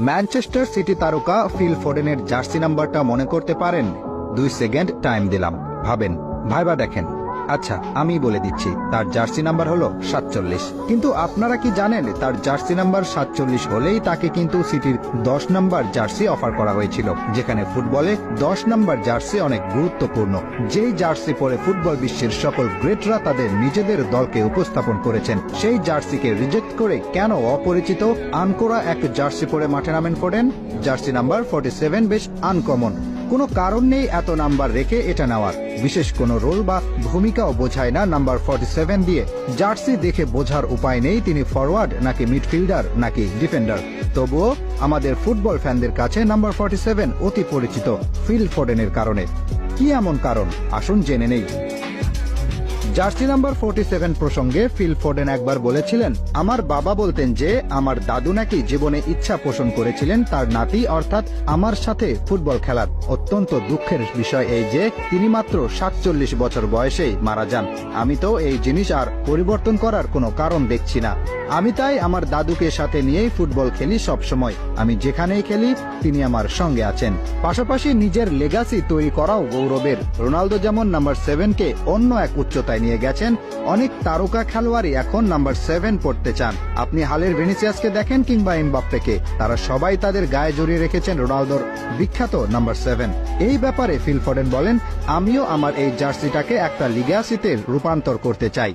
Manchester City তারকা Phil ফোডেনের jersey নাম্বারটা মনে করতে পারেন? দুই সেকেন্ড টাইম দিলাম। ভাবেন, ভাইবা দেখেন। আচ্ছা আমি বলে দিচ্ছি, তার জার্সি নাম্বার হলো সাতচল্লিশ। কিন্তু আপনারা কি জানেন, তার জার্সি নাম্বার সাতচল্লিশ হলেই তাকে কিন্তু সিটির দশ নাম্বার জার্সি অফার করা হয়েছিল, যেখানে ফুটবলে দশ নাম্বার জার্সি অনেক গুরুত্বপূর্ণ। যেই জার্সি পরে ফুটবল বিশ্বের সকল গ্রেটরা তাদের নিজেদের দলকে উপস্থাপন করেছেন, সেই জার্সিকে রিজেক্ট করে কেন অপরিচিত আনকোরা এক জার্সি পরে মাঠে নামেন Foden jersey number forty seven বেশ আনকমন। কোনো কারণ নেই এত নাম্বার রেখে এটা নেওয়ার। বিশেষ কোনো রোল বা ভূমিকাও বোঝায় না নাম্বার ফর্টি সেভেন দিয়ে। জার্সি দেখে বোঝার উপায় নেই তিনি ফরওয়ার্ড নাকি মিডফিল্ডার নাকি ডিফেন্ডার। তবুও আমাদের ফুটবল ফ্যানদের কাছে নাম্বার ফর্টি সেভেন অতি পরিচিত ফিল ফোডেনের কারণে। কি এমন কারণ? আসুন জেনে নেই। জার্সি নাম্বার ফোরটি সেভেন প্রসঙ্গে ফিল ফোর্ডেন একবার বলেছিলেন, আমার বাবা বলতেন যে, আমার দাদু নাকি জীবনে ইচ্ছা পোষণ করেছিলেন তার নাতি, অর্থাৎ আমার সাথে ফুটবল খেলার অত্যন্ত দুঃখের বিষয় এই যে, তিনি মাত্র সাতচল্লিশ বছর বয়সেই মারা যান। আমি তো এই জিনিস আর পরিবর্তন করার কোনো কারণ দেখছি না। আমি তাই আমার দাদুকে সাথে নিয়েই ফুটবল খেলি সব সময় আমি যেখানেই খেলি, তিনি আমার সঙ্গে আছেন। পাশাপাশি নিজের লেগাসি তৈরি করাও গৌরবের। রোনালদো যেমন নাম্বার সেভেনকে অন্য এক উচ্চতায় নিয়ে গেছেন, অনেক তারকা খেলোয়াড়ই এখন নাম্বার সেভেন পড়তে চান। আপনি হালের ভেনিসিয়াসকে দেখেন কিংবা এমবাপ্পেকে। তারা সবাই তাদের গায়ে জড়িয়ে রেখেছেন রোনালদোর বিখ্যাত নাম্বার সেভেন এই ব্যাপারে ফিল ফরেন বলেন, আমিও আমার এই জার্সিটাকে একটা লিগাসিতে রূপান্তর করতে চাই।